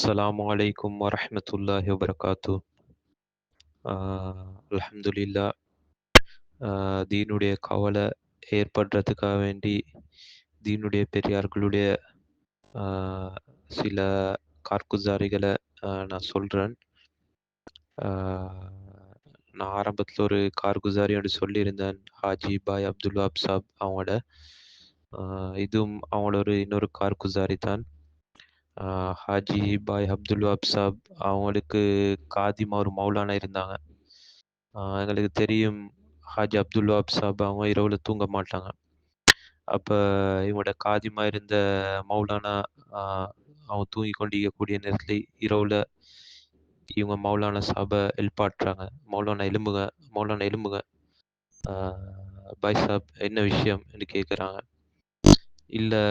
அஸ்ஸலாமு அலைக்கும் வரமத்துல்லாஹி வபர்காத்து அலமதுல்லா தீனுடைய கவலை ஏற்படுறதுக்காக வேண்டி தீனுடைய பெரியார்களுடைய uh, சில கார்குசாரிகளை uh, நான் சொல்கிறேன் uh, நான் ஆரம்பத்தில் ஒரு கார்குசாரி அப்படி சொல்லியிருந்தேன். ஹாஜி பாய் அப்துல் சாப் அவங்களோட. இதுவும் அவங்களோட ஒரு இன்னொரு கார்குசாரி தான். ஹாஜி பாய் அப்துல் வாப் சாப் அவங்களுக்கு காதிமா ஒரு மௌலானா இருந்தாங்க. எங்களுக்கு தெரியும் ஹாஜி அப்துல் வாப் சாப் அவங்க இரவில் தூங்க மாட்டாங்க. அப்போ இவங்களோட காதிமா இருந்த மௌலானா அவங்க தூங்கி கொண்டிருக்கக்கூடிய நேரத்தில் இரவில் இவங்க மௌலானா சாபை எழுப்பாட்டுறாங்க மௌலானா எலும்புங்க மௌலானா எலும்புங்க பாய் சாப் என்ன விஷயம் என்று கேட்குறாங்க. இல்லை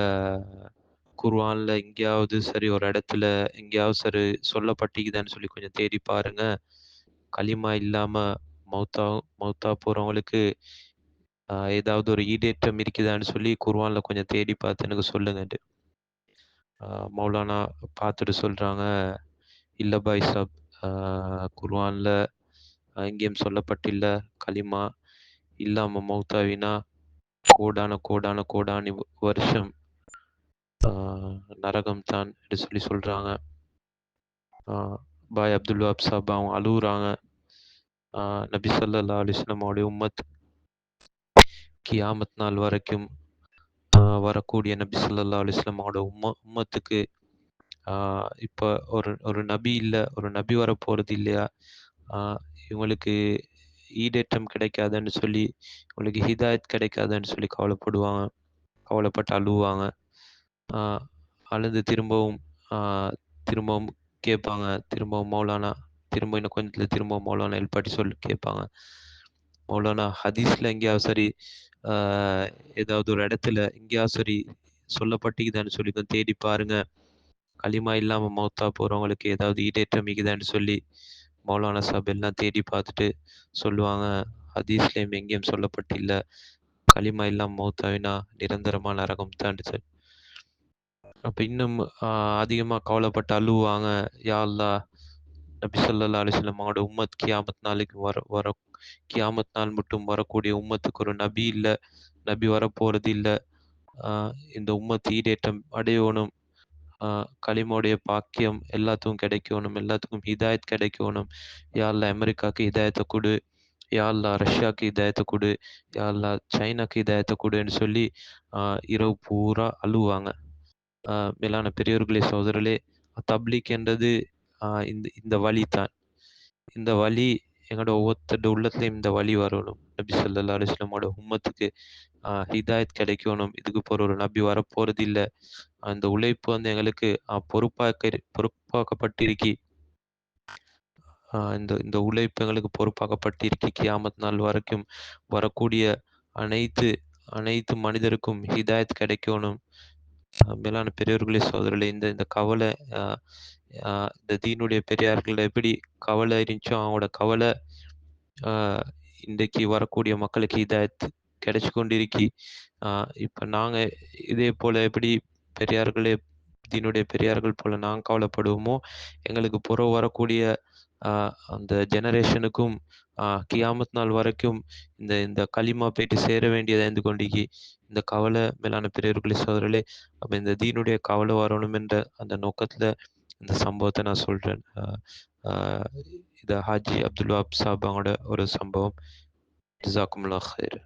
குர்ஆன்ல எங்கேயாவது சரி ஒரு இடத்துல எங்கேயாவது சரி சொல்லப்பட்டிக்குதான்னு சொல்லி கொஞ்சம் தேடி பாருங்க. களிமா இல்லாம மௌத்தா மௌத்தா போறவங்களுக்கு ஏதாவது ஒரு ஈடேற்றம் இருக்குதான்னு சொல்லி குர்வான்ல கொஞ்சம் தேடி பார்த்து எனக்கு சொல்லுங்கன்ட்டு மௌலானா பார்த்துட்டு சொல்றாங்க. இல்ல பாய் சாப் ஆஹ் எங்கேயும் சொல்லப்பட்டில்ல. களிமா இல்லாம மௌத்தாவினா கோடான கோடான கோடானி வருஷம். நரகம் தான் என்று சொல்லி சொல்கிறாங்க பாய் அப்துல் வாப் சாப் அவங்க அழுகுறாங்க நபி சொல்லா அலிஸ்லமோடைய உம்மத் கியாமத் நாள் வரைக்கும் வரக்கூடிய நபி சொல்லா அலிஸ்லமோட உம்ம உம்மத்துக்கு இப்போ ஒரு ஒரு நபி இல்லை ஒரு நபி வர போகிறது இல்லையா இவங்களுக்கு ஈடேற்றம் கிடைக்காதுன்னு சொல்லி இவங்களுக்கு ஹிதாயத் கிடைக்காதுன்னு சொல்லி கவலைப்படுவாங்க. கவலைப்பட்டு அழுவாங்க அழுது திரும்பவும் திரும்பவும் கேட்பாங்க. திரும்பவும் மௌலானா திரும்ப இன்னும் கொஞ்சத்தில் திரும்ப மௌலானா எழுப்பாட்டி சொல்லி கேட்பாங்க. மௌலானா ஹதீஸில் எங்கேயாவது சரி ஏதாவது ஒரு இடத்துல எங்கேயாவது சரி சொல்லப்பட்டிக்குதான்னு சொல்லி கொஞ்சம் தேடி பாருங்க. களிமா இல்லாமல் மௌத்தா போகிறவங்களுக்கு ஏதாவது ஈடேற்றம் மிகுதான்னு சொல்லி மௌலானா சாப் எல்லாம் தேடி பார்த்துட்டு சொல்லுவாங்க. ஹதீஸ்லேயும் எங்கேயும் சொல்லப்பட்டில்ல. களிமா இல்லாமல் மௌத்தாவினா நிரந்தரமான நரகம் தான் அப்போ இன்னும் அதிகமாக கவலைப்பட்டு அழுவாங்க. யாழ்லா நபி சொல்லா அலிஸ்லாம் அவங்களோட உம்மத் கியாமத் நாளைக்கு வர வர கியாமத் நாள் மட்டும் வரக்கூடிய உம்மத்துக்கு ஒரு நபி இல்லை. நபி வரப்போகிறது இல்லை. இந்த உம்மத் ஈடேற்றம் அடையணும். களிமோடைய பாக்கியம் எல்லாத்துக்கும் கிடைக்கணும். எல்லாத்துக்கும் ஹிதாயத் கிடைக்கணும். யாழ்லா அமெரிக்காவுக்கு ஹிதாயத்தை கொடு. யாழ்லா ரஷ்யாவுக்கு இதாயத்தை கொடு. யாழ்லா சைனாக்கு இதாயத்தை கொடுன்னு சொல்லி இரவு பூரா அழுவாங்க. மேலான பெரியோர்களே சோதரர்களே தப்லீக் என்றது இந்த இந்த வழி தான் இந்த வழி எங்களோட ஒவ்வொருத்தருடைய உள்ளத்துலையும் இந்த வழி வரணும். நபி சொல்லா அலுவலமோட உம்மத்துக்கு ஹிதாயத் கிடைக்கணும். இதுக்கு போகிற ஒரு நபி வர போகிறது இல்லை. அந்த உழைப்பு வந்து எங்களுக்கு பொறுப்பாக்க பொறுப்பாக்கப்பட்டிருக்கி. இந்த இந்த உழைப்பு எங்களுக்கு பொறுப்பாக்கப்பட்டிருக்கி. கியாமத் நாள் வரைக்கும் வரக்கூடிய அனைத்து அனைத்து மனிதருக்கும் ஹிதாயத் கிடைக்கணும். மேலான பெரியவர்களே சோதரர்களே இந்த இந்த கவலை இந்த தீனுடைய பெரியார்கள் எப்படி கவலை இருந்துச்சோ அவங்களோட கவலை இன்றைக்கு வரக்கூடிய மக்களுக்கு இதை கிடைச்சி கொண்டிருக்கி. இப்போ நாங்கள் இதே போல் எப்படி பெரியார்களே தீனுடைய பெரியார்கள் போல நாங்கள் கவலைப்படுவோமோ எங்களுக்கு புற வரக்கூடிய அந்த ஜெனரேஷனுக்கும் கியாமத் நாள் வரைக்கும் இந்த இந்த களிமா போயிட்டு சேர வேண்டியதை இருந்து கொண்டிக்கு இந்த கவலை மேலான பெரியவர்களே சோதரர்களே அப்போ இந்த தீனுடைய கவலை வரணும் என்ற அந்த நோக்கத்தில் இந்த சம்பவத்தை நான் சொல்கிறேன் இது ஹாஜி அப்துல் வாப் சாப் அவங்களோட ஒரு சம்பவம். ஜிசாக்குமுல்லா ஹைர்